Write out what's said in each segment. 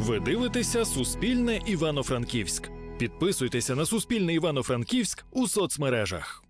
Ви дивитеся Суспільне Івано-Франківськ. Підписуйтеся на Суспільне Івано-Франківськ у соцмережах.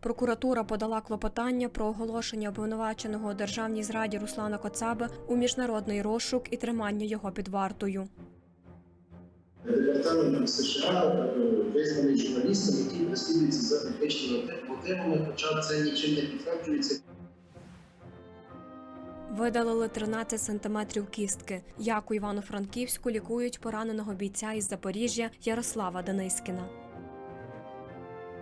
Прокуратура подала клопотання про оголошення обвинуваченого у державній зраді Руслана Коцаби у міжнародний розшук і тримання його під вартою. Департамент США визнаний журналістом, який розслідується за політичними мотивами, хоча це нічим не підтверджується. Видалили 13 сантиметрів кістки. Як у Івано-Франківську лікують пораненого бійця із Запоріжжя Ярослава Данискіна.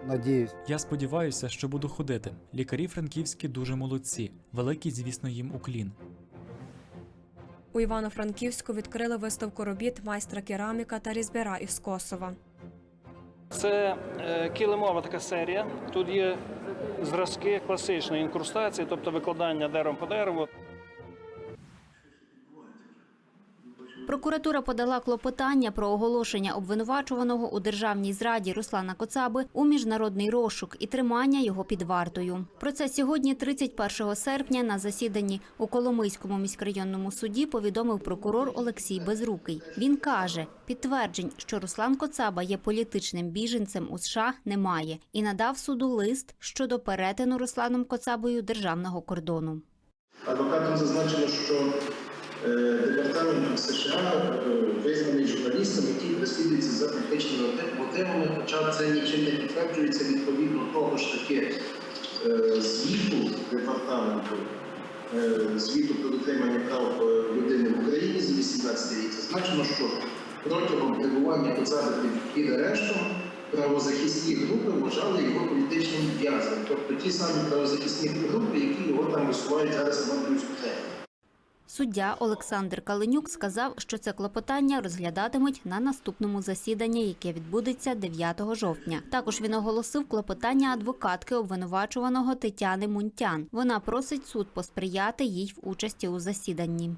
Надіюсь, Я сподіваюся, що буду ходити. Лікарі франківські дуже молодці. Великий, звісно, їм уклін. У Івано-Франківську відкрили виставку робіт майстра кераміка та різбіра із Косова. Це е, килимова така серія. Тут є зразки класичної інкрустації, тобто викладання деревом по дереву. Прокуратура подала клопотання про оголошення обвинувачуваного у державній зраді Руслана Коцаби у міжнародний розшук і тримання його під вартою. Про це сьогодні, 31 серпня, на засіданні у Коломийському міськрайонному суді повідомив прокурор Олексій Безрукий. Він каже, підтверджень, що Руслан Коцаба є політичним біженцем у США, немає, і надав суду лист щодо перетину Русланом Коцабою державного кордону. Адвокатом зазначено, що департамент США е, визнаний журналістом, який розслідується за політичними мотивами, хоча це нічим не підтверджується відповідно того ж таки е, звіту департаменту. е, Звіту про дотримання прав е, людини в Україні за 18 рік зазначено, що протягом перебування Коцаби під, під арештом правозахисні групи вважали його політичним в'язнем, тобто ті самі правозахисні групи, які його там висувають зараз на Банківську тему. Суддя Олександр Каленюк сказав, що це клопотання розглядатимуть на наступному засіданні, яке відбудеться 9 жовтня. Також він оголосив клопотання адвокатки обвинувачуваного Тетяни Мунтян. Вона просить суд посприяти їй в участі у засіданні.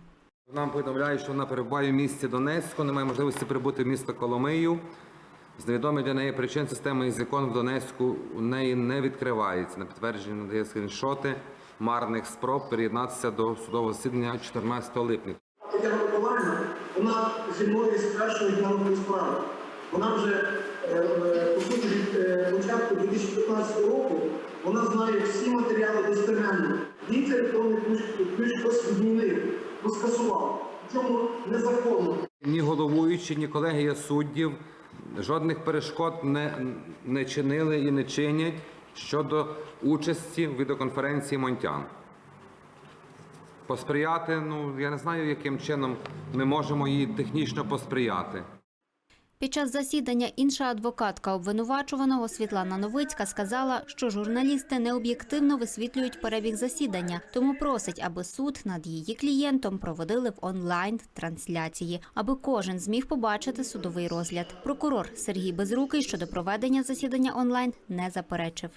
Нам повідомляють, що вона перебуває в місті Донецьку, не має можливості прибути в місто Коломию. З невідомих для неї причин система закон в Донецьку у неї не відкривається. На підтвердження надає скріншоти марних спроб приєднатися до судового засідання 14 липня. Тетяна Миколаївна, вона зі мною першого дня справи. Вона вже, е, е, по суті, від е, початку 2015 року вона знає всі матеріали достеменно. Їй цей електронний ключ, хтось відмінив, ну, скасував. Причому незаконно. Ні головуючі, ні колегія суддів жодних перешкод не, не чинили і не чинять щодо участі в відеоконференції Монтян. Посприяти, ну я не знаю, яким чином ми можемо їй технічно посприяти. Під час засідання інша адвокатка обвинувачуваного Світлана Новицька сказала, що журналісти необ'єктивно висвітлюють перебіг засідання, тому просить, аби суд над її клієнтом проводили в онлайн трансляції, аби кожен зміг побачити судовий розгляд. Прокурор Сергій Безрукий щодо проведення засідання онлайн не заперечив.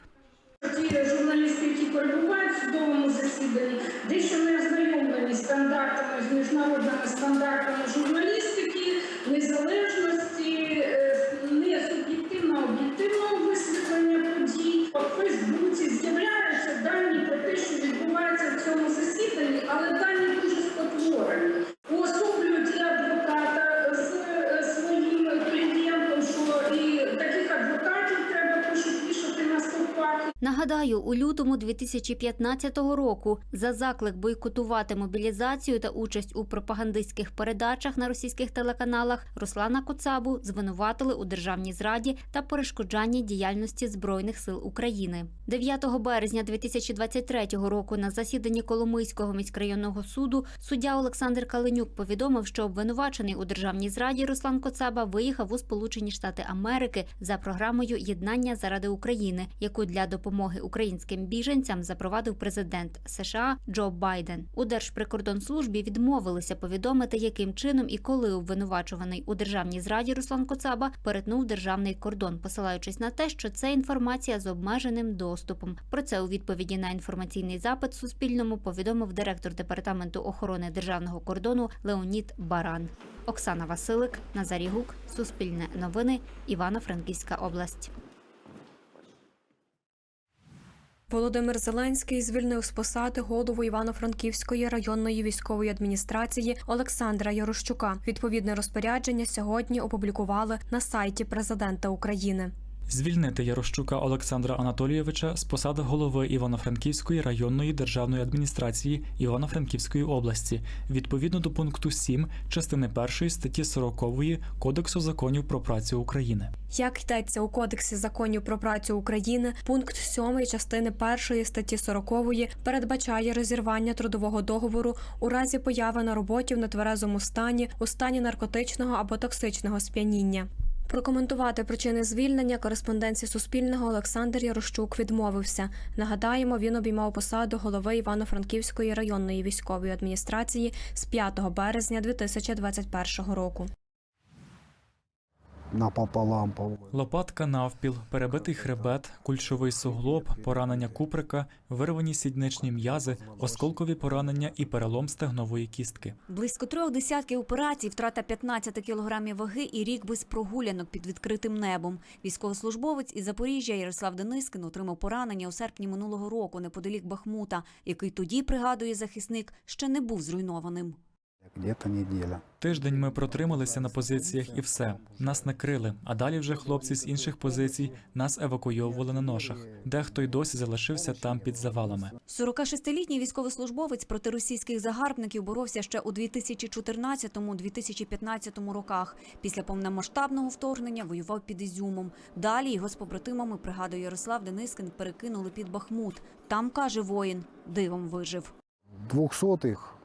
Ті журналісти, які перебувають в судовому засіданні, дещо не ознайомлені стандартами, з міжнародними стандартами журналістики, незалежності, е, не суб'єктивного, об'єктивного висвітлення подій. У Фейсбуці з'являються дані про те, що відбувається в цьому засіданні, але дані дуже спотворені. Уособлюють і адвоката з е, своїм клієнтом, що і таких адвокатів треба пише вішати на стовпах. Нагадаю, у лютому 2015 року за заклик бойкотувати мобілізацію та участь у пропагандистських передачах на російських телеканалах Руслана Коцабу звинуватили у державній зраді та перешкоджанні діяльності збройних сил України. 9 березня 2023 року на засіданні Коломийського міськрайонного суду суддя Олександр Каленюк повідомив, що обвинувачений у державній зраді Руслан Коцаба виїхав у Сполучені Штати Америки за програмою Єднання заради України, яку для допомоги українським біженцям запровадив президент США Джо Байден. У Держприкордонслужбі відмовилися повідомити, яким чином і коли обвинувачуваний у державній зраді Руслан Коцаба перетнув державний кордон, посилаючись на те, що це інформація з обмеженим доступом. Про це у відповіді на інформаційний запит Суспільному повідомив директор департаменту охорони державного кордону Леонід Баран. Оксана Василик, Назарій Гук, Суспільне новини, Івано-Франківська область. Володимир Зеленський звільнив з посади голову Івано-Франківської районної військової адміністрації Олександра Ярощука. Відповідне розпорядження сьогодні опублікували на сайті президента України. Звільнити Ярощука Олександра Анатолійовича з посади голови Івано-Франківської районної державної адміністрації Івано-Франківської області відповідно до пункту 7 частини 1 статті 40 Кодексу законів про працю України. Як йдеться у Кодексі законів про працю України, пункт 7 частини 1 статті 40 передбачає розірвання трудового договору у разі появи на роботі в нетверезому стані, у стані наркотичного або токсичного сп'яніння. Прокоментувати причини звільнення кореспонденції Суспільного Олександр Ярощук відмовився. Нагадаємо, він обіймав посаду голови Івано-Франківської районної військової адміністрації з 5 березня 2021 року. Напополам по Лопатка навпіл, перебитий хребет, кульшовий суглоб, поранення куприка, вирвані сідничні м'язи, осколкові поранення і перелом стегнової кістки. Близько трьох десятків операцій, втрата 15 кілограмів ваги і рік без прогулянок під відкритим небом. Військовослужбовець із Запоріжжя Ярослав Денискин отримав поранення у серпні минулого року неподалік Бахмута, який тоді, пригадує захисник, ще не був зруйнованим. Где-то неделя. Тиждень ми протрималися на позиціях і все. Нас накрили, а далі вже хлопці з інших позицій нас евакуйовували на ношах. Дехто й досі залишився там під завалами. 46-літній військовослужбовець проти російських загарбників боровся ще у 2014-2015 роках. Після повномасштабного вторгнення воював під Ізюмом. Далі його з побратимами, пригадує Ярослав Денискин, перекинули під Бахмут. Там, каже воїн, дивом вижив. Двухсотых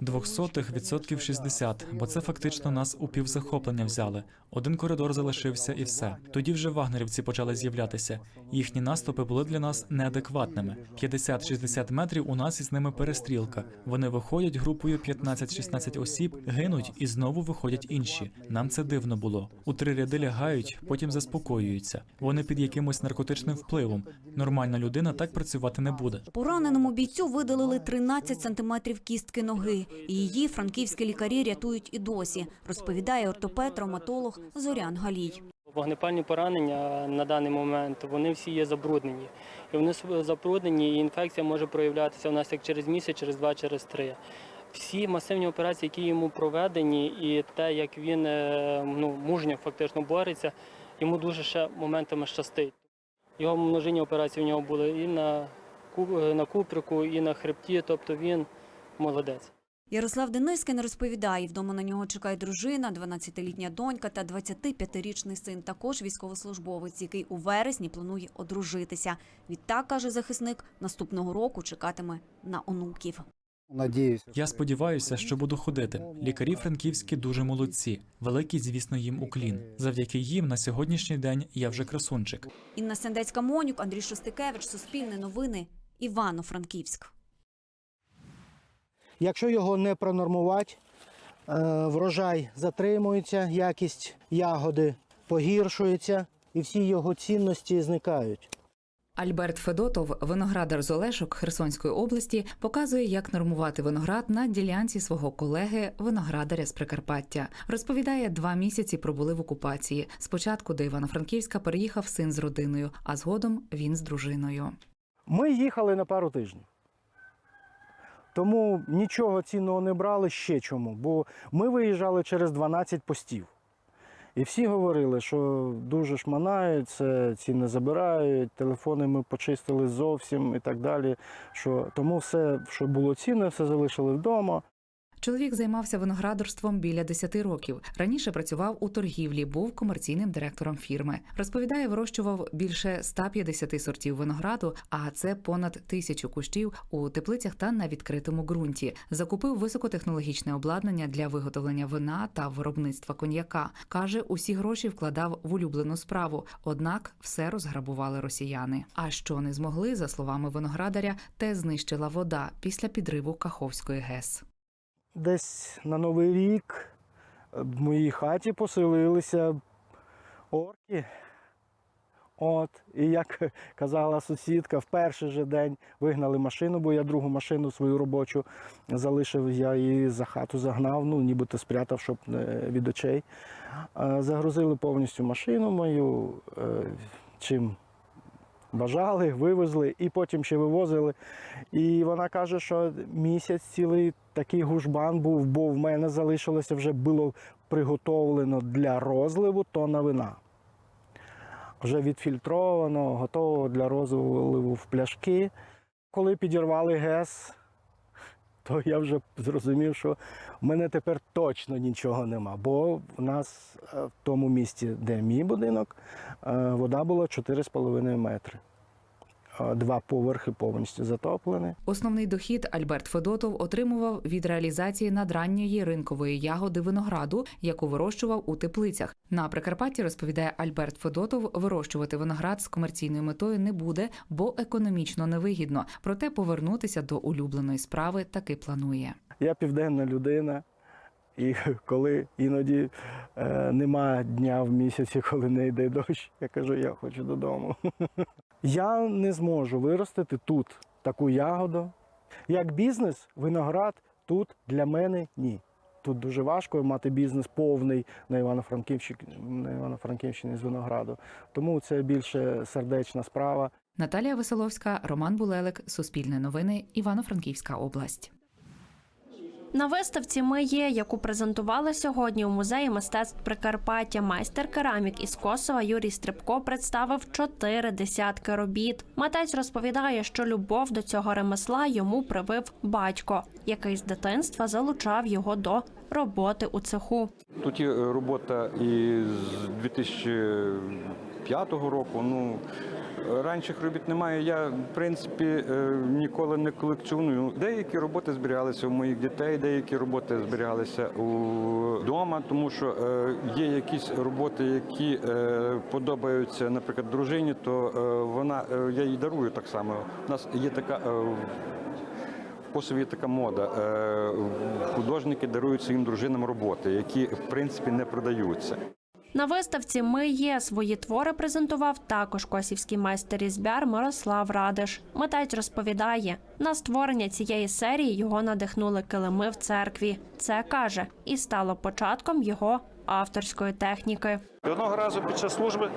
Двохсотих відсотків 60, бо це фактично нас у півзахоплення взяли. Один коридор залишився і все. Тоді вже вагнерівці почали з'являтися. Їхні наступи були для нас неадекватними. 50-60 метрів у нас із ними перестрілка. Вони виходять групою 15-16 осіб, гинуть і знову виходять інші. Нам це дивно було. У три ряди лягають, потім заспокоюються. Вони під якимось наркотичним впливом. Нормальна людина так працювати не буде. Пораненому бійцю видалили 13 сантиметрів кістки ноги. Її франківські лікарі рятують і досі, розповідає ортопед-травматолог Зорян Галій. Вогнепальні поранення на даний момент вони всі є забруднені. І вони забруднені, і інфекція може проявлятися у нас як через місяць, через два, через три. Всі масивні операції, які йому проведені, і те, як він е, ну, мужньо фактично бореться, йому дуже ще моментами щастить. Його множинні операції в нього були і на куприку, і на хребті, тобто він молодець. Ярослав Денискин розповідає, вдома на нього чекає дружина, 12-літня донька та 25-річний син, також військовослужбовець, який у вересні планує одружитися. Відтак, каже захисник, наступного року чекатиме на онуків. надеюсь. Я сподіваюся, що буду ходити. Лікарі франківські дуже молодці. Великий, звісно, їм уклін. Завдяки їм на сьогоднішній день я вже красунчик. Інна Сендецька-Монюк, Андрій Шостикевич, Суспільне новини, Івано-Франківськ. Якщо його не пронормувати, е, врожай затримується, якість ягоди погіршується і всі його цінності зникають. Альберт Федотов, виноградар з Олешок Херсонської області, показує, як нормувати виноград на ділянці свого колеги, виноградаря з Прикарпаття. Розповідає, два місяці пробули в окупації. Спочатку до Івано-Франківська переїхав син з родиною, а згодом він з дружиною. Ми їхали на пару тижнів. Тому нічого цінного не брали ще чому, бо ми виїжджали через 12 постів. І всі говорили, що дуже шманають, це ціни забирають, телефони ми почистили зовсім і так далі. Що, тому все, що було цінне, все залишили вдома. Чоловік займався виноградарством біля 10 років. Раніше працював у торгівлі, був комерційним директором фірми. Розповідає, вирощував більше 150 сортів винограду, а це понад тисячу кущів у теплицях та на відкритому ґрунті. Закупив високотехнологічне обладнання для виготовлення вина та виробництва коньяка. каже, усі гроші вкладав в улюблену справу. Однак все розграбували росіяни. А що не змогли, за словами виноградаря, те знищила вода після підриву Каховської ГЕС. Десь на Новий рік е, в моїй хаті поселилися орки. От, і як казала сусідка, в перший же день вигнали машину, бо я другу машину свою робочу залишив, я її за хату загнав, ну нібито спрятав, щоб від очей. Е, Загрузили повністю машину мою, е, чим бажали, вивезли і потім ще вивозили. І вона каже, що місяць цілий такий гужбан був, бо в мене залишилося вже було приготовлено для розливу тонна вина. Вже відфільтровано, готово для розливу в пляшки. Коли підірвали ГЕС, то я вже зрозумів, що в мене тепер точно нічого нема. Бо в нас е, в тому місці, де мій будинок, е, вода була 4,5 метри. Е, Два поверхи повністю затоплені. Основний дохід Альберт Федотов отримував від реалізації надранньої ринкової ягоди винограду, яку вирощував у теплицях. На Прикарпатті розповідає Альберт Федотов, вирощувати виноград з комерційною метою не буде, бо економічно невигідно. Проте повернутися до улюбленої справи таки планує. Я південна людина, і коли іноді е, нема дня в місяці, коли не йде дощ, я кажу, я хочу додому. Я не зможу виростити тут таку ягоду. Як бізнес, виноград тут для мене ні. Тут дуже важко мати бізнес повний на Івано-Франківщині, на Івано-Франківщині з винограду. Тому це більше сердечна справа. Наталія Веселовська, Роман Булелик, Суспільне новини, Івано-Франківська область. На виставці ми є, яку презентували сьогодні у музеї мистецтв Прикарпаття. Майстер керамік із Косова Юрій Стрибко представив чотири десятки робіт. Митець розповідає, що любов до цього ремесла йому привив батько, який з дитинства залучав його до роботи у цеху. Тут є е, робота і з 2005 року. Ну ранших робіт немає. Я в принципі е, ніколи не колекціоную. Деякі роботи зберігалися у моїх дітей, деякі роботи зберігалися вдома, тому що е, є якісь роботи, які е, подобаються, наприклад, дружині, то вона я їй дарую так само. У нас є така. Косові така мода. Художники дарують своїм дружинам роботи, які в принципі не продаються. На виставці ми є свої твори презентував також косівський майстер різьбяр Мирослав Радиш. Митець розповідає, на створення цієї серії його надихнули килими в церкві. Це каже, і стало початком його авторської техніки. Одного разу під час служби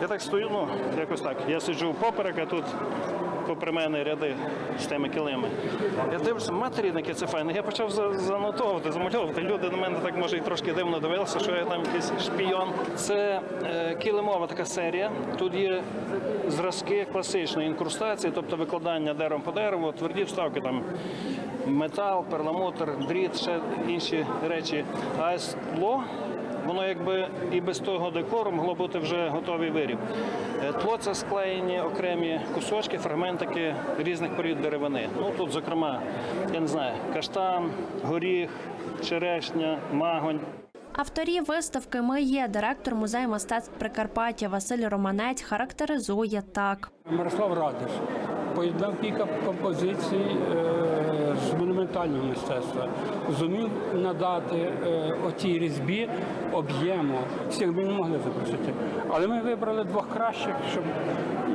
я так стою, ну якось так. Я сиджу поперек, а тут попри мене ряди з тими килими. Я дивлюся, матерідники, це файно. Я почав занотовувати, замальовувати. Люди на мене так може і трошки дивно дивилися, що я там якийсь шпійон. Це е, килимова така серія. Тут є зразки класичної інкрустації, тобто викладання деревом по дереву, тверді вставки там. Метал, перламутр, дріт, ще інші речі. А скло Воно якби і без того декору могло бути вже готовий виріб. Е, Тло це склеєні окремі кусочки, фрагментики різних порід деревини. Ну тут, зокрема, я не знаю, каштан, горіх, черешня, магонь. Авторі виставки ми є. Директор музею мистецтв Прикарпаття Василь Романець характеризує так. Мирослав Радиш поєднав кілька композицій е, з монументального мистецтва, зумів надати е, отій різьбі об'єму. Всіх ми не могли запросити. Але ми вибрали двох кращих, щоб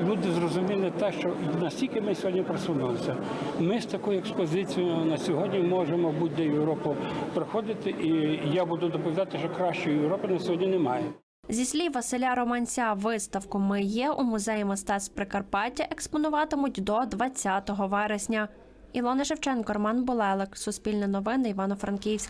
люди зрозуміли те, що настільки ми сьогодні просунулися. Ми з такою експозицією на сьогодні можемо будь-де Європу проходити, і я буду доповідати, що кращої Європи на сьогодні немає. Зі слів Василя Романця, виставку Ми є у музеї мистецтв Прикарпаття експонуватимуть до 20 вересня. Ілона Шевченко, Роман Болелик, Суспільне новини, Івано-Франківськ.